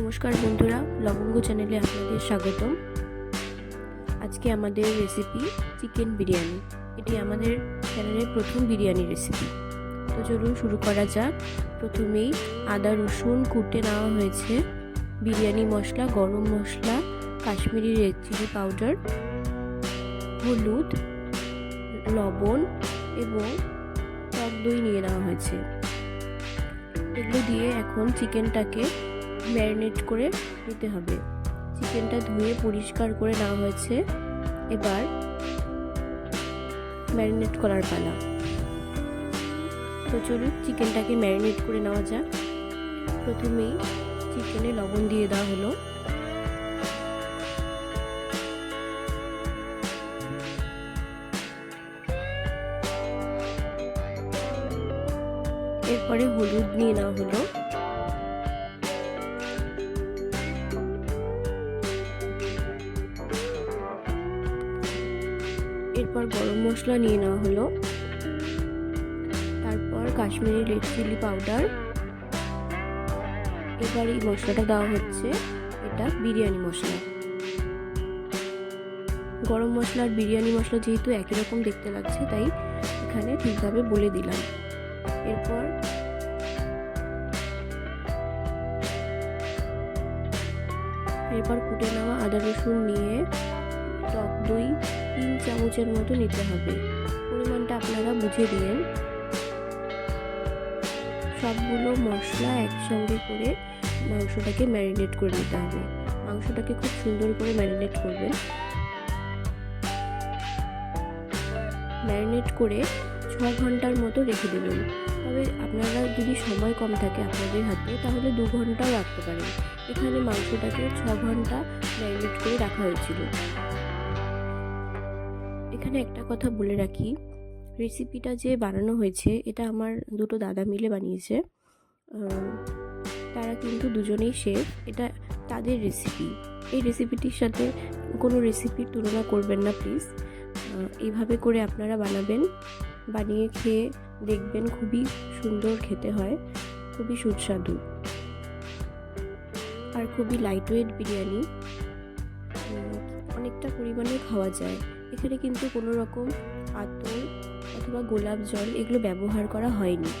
নমস্কার বন্ধুরা, লবঙ্গ চ্যানেলে আপনাদের স্বাগতম। আজকে আমাদের রেসিপি চিকেন বিরিয়ানি। এটি আমাদের চ্যানেলের প্রথম বিরিয়ানি রেসিপি তো চলুন শুরু করা যাক। প্রথমেই আদা, রসুন কুটে নেওয়া হয়েছে। বিরিয়ানি মশলা, গরম মশলা, কাশ্মীরি রেড চিলি পাউডার হলুদ, লবণ এবং টক দই নিয়ে নেওয়া হয়েছে। এগুলো দিয়ে এখন চিকেনটাকে ম্যারিনেট করে নিতে হবে। চিকেনটা ধুয়ে পরিষ্কার করে নেওয়া হয়েছে। এবার ম্যারিনেট করার পালা। তো চলুন চিকেনটাকে ম্যারিনেট করে নেওয়া যাক। প্রথমেই চিকেনে লবণ দিয়ে দেওয়া হলো। এরপরে হলুদ নিয়ে নেওয়া হলো। এরপর গরম মশলা নিয়ে নেওয়া হলো। তারপর কাশ্মীরি রেড চিলি পাউডার। এবার এই মশলাটা দেওয়া হচ্ছে, এটা বিরিয়ানি মশলা। গরম মশলা আর বিরিয়ানি মশলা যেহেতু একই রকম দেখতে লাগছে, তাই এখানে ঠিকভাবে বলে দিলাম। এরপর এরপর কুটে নেওয়া আদা রসুন নিয়ে টক দই, তিন চামচের মতো নিতে হবে। পরিমাণটা আপনারা বুঝে দিলেন। সবগুলো মশলা একসঙ্গে করে মাংসটাকে ম্যারিনেট করে নিতে হবে। মাংসটাকে খুব সুন্দর করে ম্যারিনেট করবেন। ম্যারিনেট করে ছ ঘণ্টার মতো রেখে দেবেন। তবে আপনারা যদি সময় কম থাকে আপনাদের হাতে, তাহলে দু ঘন্টাও রাখতে পারেন। এখানে মাংসটাকে ছ ঘণ্টা ম্যারিনেট করে রাখা হয়েছিল। এখানে একটা কথা বলে রাখি। রেসিপিটা যে বানানো হয়েছে, এটা আমার দুটো দাদা মিলে বানিয়েছে। তারা কিন্তু দুজনেই শেফ এটা তাদের রেসিপি এই রেসিপিটির সাথে কোনো রেসিপির তুলনা করবেন না প্লিজ এইভাবে করে আপনারা বানাবেন। বানিয়ে খেয়ে দেখবেন খুবই সুন্দর খেতে হয়। খুবই সুস্বাদু। আর খুবই লাইট ওয়েট বিরিয়ানি অনেকটা পরিমাণে খাওয়া যায়। এখানে কিন্তু কোনো রকম আতর অথবা গোলাপ জল এগুলো ব্যবহার করা হয়নি।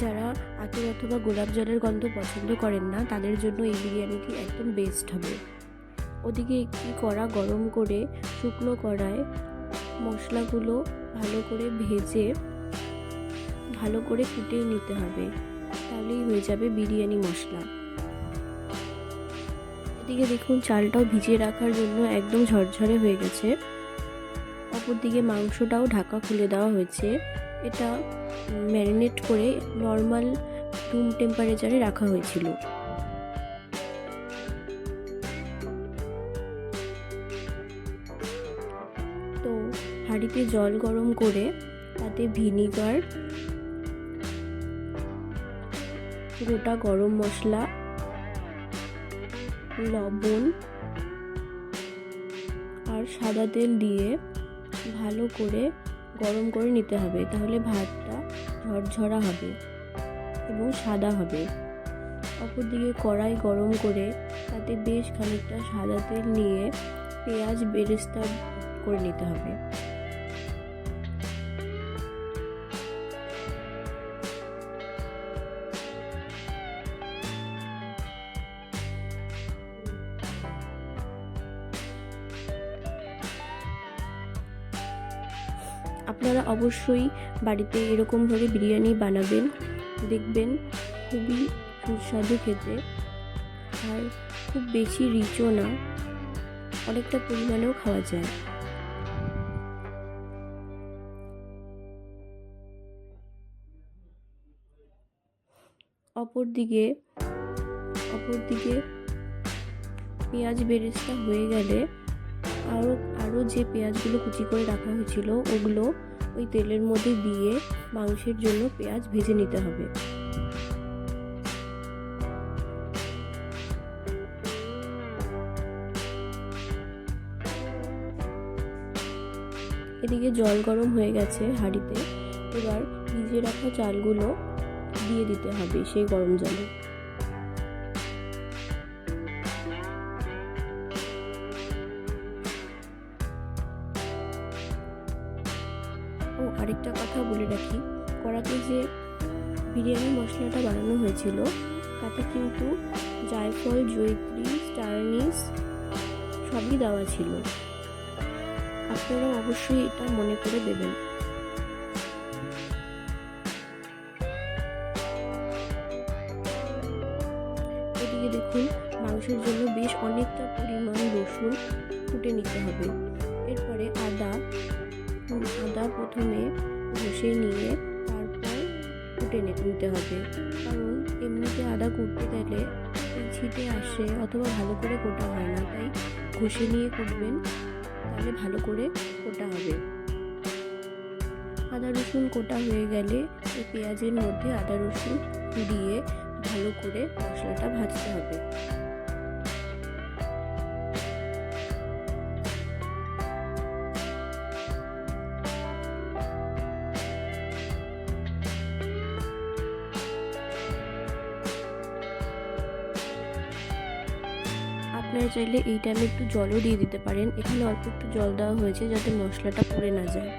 যারা আতর অথবা গোলাপ জলের গন্ধ পছন্দ করেন না, তাদের জন্য এই বিরিয়ানিটি একদম বেস্ট হবে। ওদিকে একটি কড়া গরম করে শুকনো কড়ায় মশলাগুলো ভালো করে ভেজে ভালো করে ফুটিয়ে নিতে হবে। তাহলেই হয়ে যাবে বিরিয়ানি মশলা। এদিকে দেখুন, চালটাও ভিজিয়ে রাখার জন্য একদম ঝরঝরে হয়ে গেছে। অপরদিকে মাংসটাও ঢাকা খুলে দেওয়া হয়েছে। এটা ম্যারিনেট করে নর্মাল রুম টেম্পারেচারে রাখা হয়েছিল। তো হাঁড়িতে জল গরম করে তাতে ভিনিগার, গোটা গরম মশলা লবণ আর সাদা তেল দিয়ে ভালো করে গরম করে নিতে হবে। তাহলে ভাতটা ঝরঝরা হবে এবং সাদা হবে। অপরদিকে কড়াই গরম করে তাতে বেশ খানিকটা সাদা তেল নিয়ে পেঁয়াজ বেরেস্তা করে নিতে হবে। আপনারা অবশ্যই বাড়িতে এরকমভাবে বিরিয়ানি বানাবেন, দেখবেন খুবই সুস্বাদু খেতে। আর খুব বেশি রিচও না, অনেকটা পরিমাণেও খাওয়া যায়। অপরদিকে অপরদিকে পেঁয়াজ বেরেস্তা হয়ে গেলে আরও আরও যে পেঁয়াজগুলো কুচি করে রাখা হয়েছিল, ওগুলো ওই তেলের মধ্যে দিয়ে মাংসের জন্য পেঁয়াজ ভেজে নিতে হবে। এদিকে জল গরম হয়ে গেছে হাঁড়িতে। এবার ভিজিয়ে রাখা চালগুলো দিয়ে দিতে হবে সেই গরম জলে। একটা কথা বলে রাখি। কড়াতে যে বিরিয়ানি মশলাটা বানানো হয়েছিল, তাতে কিন্তু জায়ফল জয়ত্রী স্টারনিস সবই দেওয়া ছিল। আপনারা অবশ্যই এটা মনে করে দেবেন। এদিকে দেখুন, মাংসের জন্য বেশ অনেকটা পরিমাণ রসুন ফুটে নিতে হবে। এরপরে আদা আদা প্রথমে ঘষে নিয়ে তারপর কুটে নিতে হবে। কারণ এমনিতে আদা কুটতে গেলে ছিটে আসে অথবা ভালো করে কোটা হয় না। তাই ঘষে নিয়ে কুটবেন, তাহলে ভালো করে কোটা হবে। আদা রসুন কোটা হয়ে গেলে পেঁয়াজের মধ্যে আদা রসুন দিয়ে ভালো করে মশলাটা ভাজতে হবে। আপনারা চাইলে এই টাইমে একটু জলও দিয়ে দিতে পারেন। এখানে অল্প একটু জল দেওয়া হয়েছে যাতে মশলাটা পুড়ে না যায়।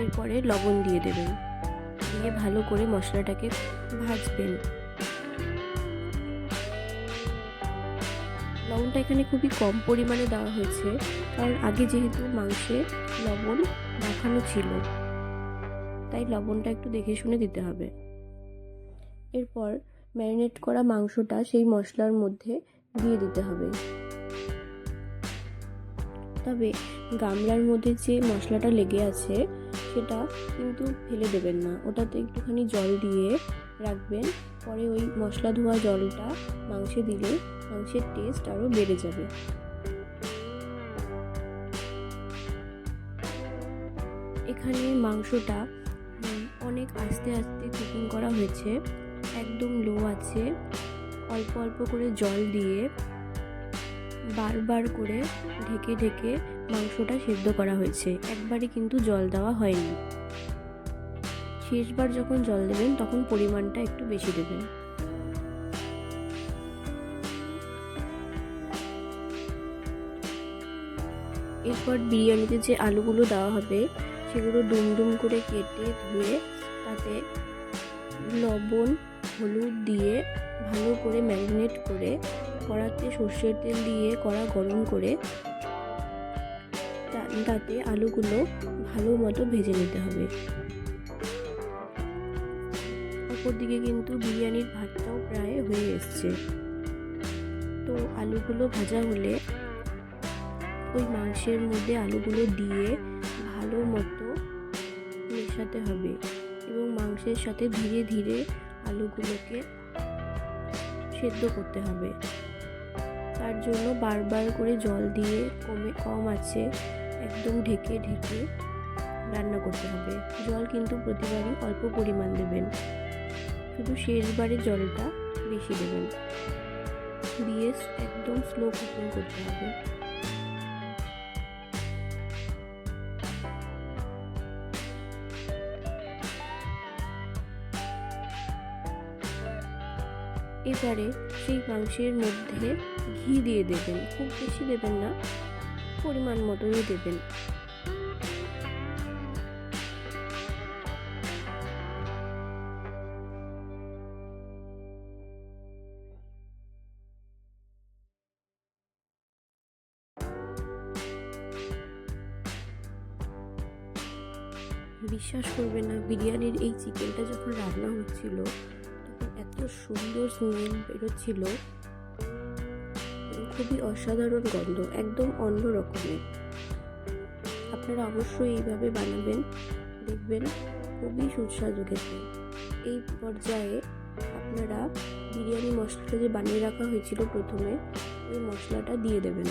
এরপরে লবণ দিয়ে দেবেন। দিয়ে ভালো করে মশলাটাকে ভাজবেন। লবণটা এখানে খুবই কম পরিমাণে দেওয়া হয়েছে। কারণ আগে যেহেতু মাংসে লবণ মাখানো ছিল, তাই লবণটা একটু দেখে শুনে দিতে হবে। এরপর ম্যারিনেট করা মাংসটা সেই মশলার মধ্যে দিয়ে দিতে হবে। তবে গামলার মধ্যে যে মশলাটা লেগে আছে, সেটা কিন্তু ফেলে দেবেন না। ওটাতে একটুখানি জল দিয়ে রাখবেন। পরে ওই মশলা ধোয়া জলটা মাংসে দিলে মাংসের টেস্ট আরও বেড়ে যাবে। এখানে মাংসটা অনেক আস্তে আস্তে কুকিং করা হয়েছে। একদম লো আছে। অল্প অল্প করে জল দিয়ে বারবার করে ঢেকে ঢেকে মাংসটা সেদ্ধ করা হয়েছে। একবারে কিন্তু জল দেওয়া হয়নি। শেষবার যখন জল দেবেন, তখন পরিমাণটা একটু বেশি দেবেন। এরপর বিরিয়ানিতে যে আলুগুলো দেওয়া হবে, সেগুলো ডুম ডুম করে কেটে ধুয়ে তাতে লবণ, হলুদ দিয়ে ভালো করে ম্যারিনেট করে কড়াতে সর্ষের তেল দিয়ে কড়া গরম করে তাতে আলুগুলো ভালো মতো ভেজে নিতে হবে। অপর দিকে কিন্তু বিরিয়ানির ভাতটাও প্রায় হয়ে এসছে। তো আলুগুলো ভাজা হলে ওই মাংসের মধ্যে আলুগুলো দিয়ে ভালো মতো মেশাতে হবে। এবং মাংসের সাথে ধীরে ধীরে আলুগুলোকে সেদ্ধ করতে হবে। তার জন্য বারবার করে জল দিয়ে কমে কম আছে একদম ঢেকে ঢেকে রান্না করতে হবে। জল কিন্তু প্রতিবারই অল্প পরিমাণ দেবেন। শুধু শেষবারে জলটা বেশি দেবেন। দিয়ে একদম স্লো কুকিং করতে হবে। এবারে সেই মাংসের মধ্যে ঘি দিয়ে দেবেন। খুব বেশি দেবেন না, পরিমাণ মতোই দেবেন। বিশ্বাস করবে না, বিরিয়ানির এই চিকেনটা যখন রান্না হচ্ছিল এত সুন্দর স্মেল বেরোচ্ছিল। খুবই অসাধারণ গন্ধ, একদম অন্য রকমের। আপনারা অবশ্যই এইভাবে বানাবেন, দেখবেন খুবই সুস্বাদু খেতে। এই পর্যায়ে আপনারা বিরিয়ানি মশলাটা যে বানিয়ে রাখা হয়েছিল প্রথমে, ওই মশলাটা দিয়ে দেবেন।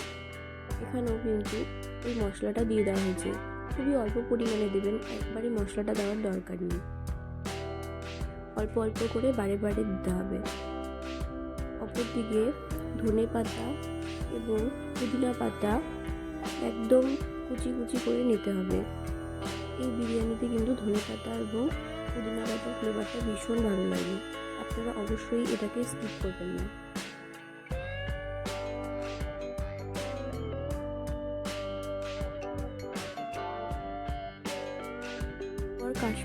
এখানেও কিন্তু ওই মশলাটা দিয়ে দেওয়া হয়েছে। খুবই অল্প পরিমাণে দেবেন, একবারে মশলাটা দেওয়ার দরকার নেই। অল্প অল্প করে বারে বারে দিতে হবে। অপরদিকে ধনে পাতা এবং পুদিনা পাতা একদম কুচি কুচি করে নিতে হবে। এই বিরিয়ানিতে কিন্তু ধনে পাতা এবং পুদিনা পাতা ফ্লেভারটা ভীষণ ভালো লাগে। আপনারা অবশ্যই এটাকে স্কিপ করবেন না।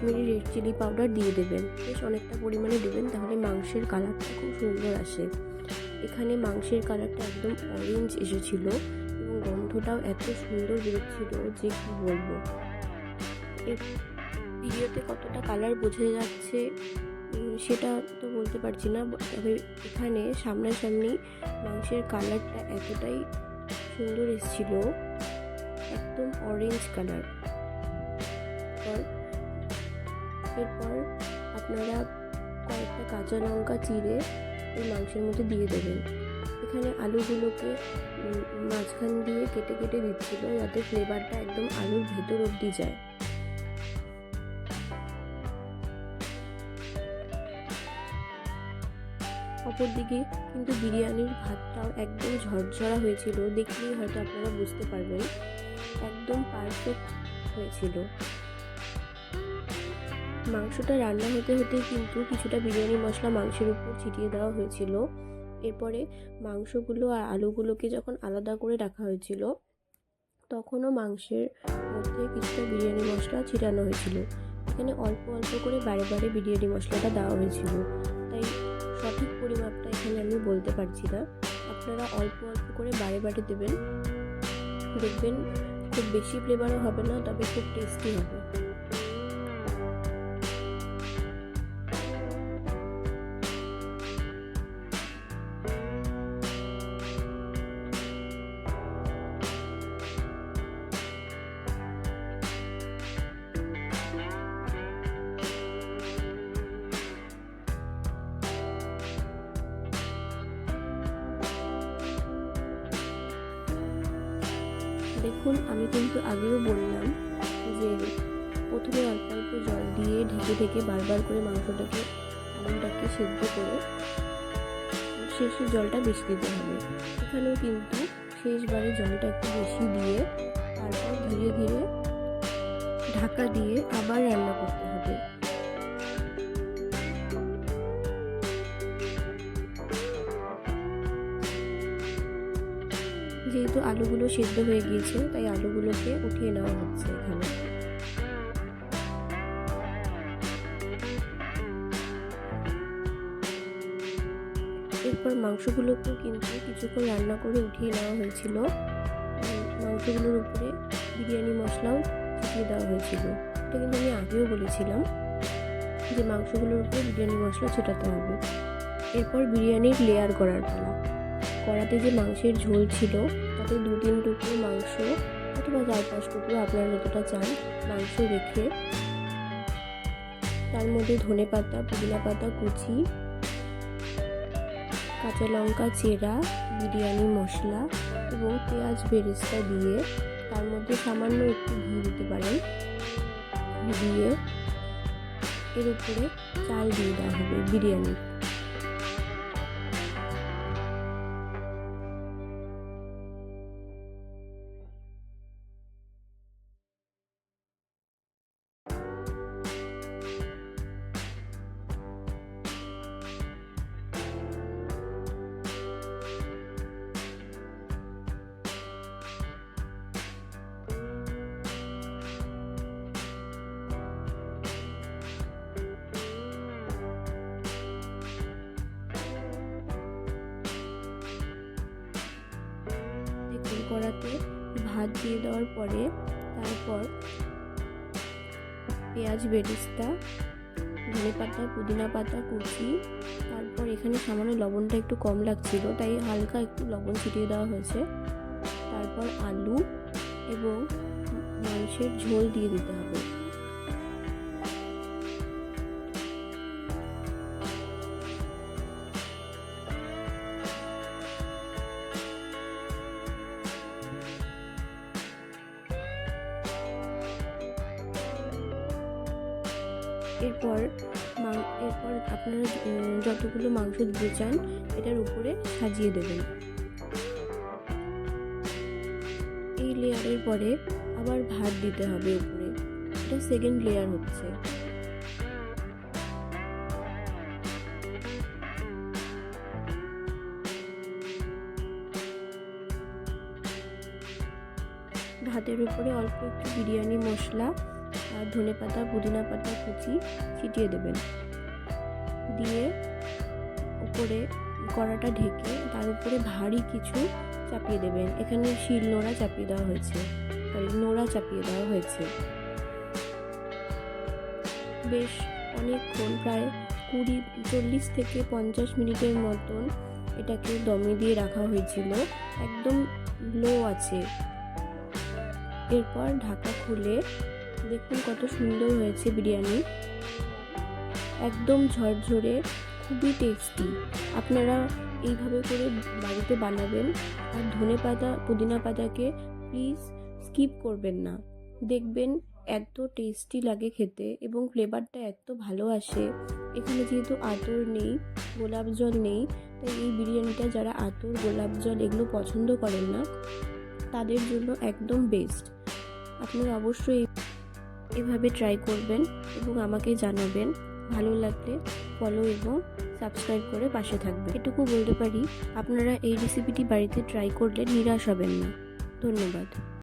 কাশ্মীরি রেড চিলি পাউডার দিয়ে দেবেন। বেশ অনেকটা পরিমাণে দেবেন, তাহলে মাংসের কালারটা খুব সুন্দর আসে। এখানে মাংসের কালারটা একদম অরেঞ্জ এসেছিল এবং গন্ধটাও এত সুন্দর বেরোচ্ছিল যে কি বলব। এর ভিডিওতে কতটা কালার বোঝা যাচ্ছে সেটা তো বলতে পারছি না, তবে এখানে সামনাসামনি মাংসের কালারটা এতটাই সুন্দর এসেছিল, একদম অরেঞ্জ কালার আপনারা কয়েকটা কাঁচা লঙ্কা, চিড়ে এই মাংসের মধ্যে দিয়ে দেবেন। এখানে আলুগুলোকে মাঝখান দিয়ে কেটে কেটে দিচ্ছিল যাতে ফ্লেভারটা একদম আলুর ভেতর অবধি যায়। অপরদিকে কিন্তু বিরিয়ানির ভাতটাও একদম ঝরঝরা হয়েছিল। দেখলেই হয়তো আপনারা বুঝতে পারবেন, একদম পারফেক্ট হয়েছিল। মাংসটা রান্না হতে হতে কিন্তু কিছুটা বিরিয়ানি মশলা মাংসের উপর ছিটিয়ে দেওয়া হয়েছিল। এরপরে মাংসগুলো আর আলুগুলোকে যখন আলাদা করে রাখা হয়েছিল, তখনও মাংসের মধ্যে কিছুটা বিরিয়ানি মশলা ছিটানো হয়েছিল। এখানে অল্প অল্প করে বারে বারে বিরিয়ানি মশলাটা দেওয়া হয়েছিল। তাই সঠিক পরিমাপটা এখানে আমি বলতে পারছি না। আপনারা অল্প অল্প করে বারে বারে দেবেন। দেখবেন খুব বেশি ফ্লেভারও হবে না, তবে খুব টেস্টি হবে। দেখুন, আমি কিন্তু আগেও বললাম যে প্রথমে অল্প অল্প জল দিয়ে ঢেকে ঢেকে বারবার করে মাংসটাকে আলুটাকে সেদ্ধ করে শেষে জলটা বেশি দিতে হবে। এখানেও কিন্তু শেষবারে জলটা একটু বেশি দিয়ে তারপর ধীরে ধীরে ঢাকা দিয়ে আবার রান্না করতে হবে। আলুগুলো সেদ্ধ হয়ে গিয়েছে, তাই আলুগুলোকে উঠিয়ে নেওয়া হচ্ছে এখানে। এরপর মাংসগুলোকেও কিন্তু কিছুক্ষণ রান্না করে উঠিয়ে নেওয়া হয়েছিল। মাংসগুলোর উপরে বিরিয়ানি মশলাও ছিটিয়ে দেওয়া হয়েছিল। এটা কিন্তু আমি আগেও বলেছিলাম যে মাংসগুলোর উপরে বিরিয়ানি মশলা ছোটাতে হবে। এরপর বিরিয়ানির লেয়ার করার পালা। কড়াতে যে মাংসের ঝোল ছিল তাতে দু তিন টুকরো মাংস অথবা চার পাঁচ টুকরো আপনার যতটা চান, মাংস রেখে, তার মধ্যে ধনে পাতা, পুদিনা পাতা, কুচি, কাঁচা লঙ্কা, চেরা, বিরিয়ানি, মশলা এবং পেঁয়াজ বেরেস্তা দিয়ে তার মধ্যে সামান্য একটু ঘি দিতে পারেন। দিয়ে এর উপরে চাল দিয়ে দেওয়া হবে বিরিয়ানির। কড়াতে ভাত দিয়ে দেওয়ার পরে তারপর পেঁয়াজ, বেরেস্তা, ধনে পাতা, পুদিনা পাতা, কুচি, তারপর এখানে সামান্য লবণটা একটু কম লাগছিল, তাই হালকা একটু লবণ ছিটিয়ে দেওয়া হয়েছে। তারপর আলু এবং মাংসের ঝোল দিয়ে দিতে হবে। মাংস দিতে চান এটার উপরে সাজিয়ে দেবেন। এই লেয়ারের পরে আবার ভাত দিতে হবে উপরে। এটা সেকেন্ড লেয়ার হচ্ছে। ভাতের উপরে অল্প একটু বিরিয়ানি, মশলা আর ধনে পাতা পুদিনা পাতা, কুচি ছিটিয়ে দেবেন। দিয়ে উপরে কড়াটা ঢেকে তার উপরে ভারী কিছু চাপিয়ে দেবেন। এখানে শিল নোড়া চাপিয়ে দেওয়া হয়েছে। সরি, নোড়া চাপিয়ে দেওয়া হয়েছে। বেশ অনেকক্ষণ, প্রায় কুড়ি, চল্লিশ থেকে পঞ্চাশ মিনিটের মতন এটাকে দমে দিয়ে রাখা হয়েছিল। একদম লো আছে। এরপর ঢাকা খুলে দেখুন কত সুন্দর হয়েছে বিরিয়ানি। একদম ঝরঝরে খুবই টেস্টি আপনারা এইভাবে করে বাড়িতে বানাবেন আর ধনে পাতা, পুদিনা পাতাকে প্লিজ স্কিপ করবেন না। দেখবেন এত টেস্টি লাগে খেতে এবং ফ্লেভারটা এত ভালো আসে। এখানে যেহেতু আতর নেই, গোলাপ জল নেই, তাই এই বিরিয়ানিটা যারা আতর, গোলাপ জল এগুলো পছন্দ করেন না, তাদের জন্য একদম বেস্ট আপনারা অবশ্যই এভাবে ট্রাই করবেন এবং আমাকে জানাবেন। ভালো লাগলে ফলো এবং সাবস্ক্রাইব করে পাশে থাকবে এটুকু বলতে পারি, আপনারা এই রেসিপিটি বাড়িতে ট্রাই করলে নিরাশ হবেন না। ধন্যবাদ।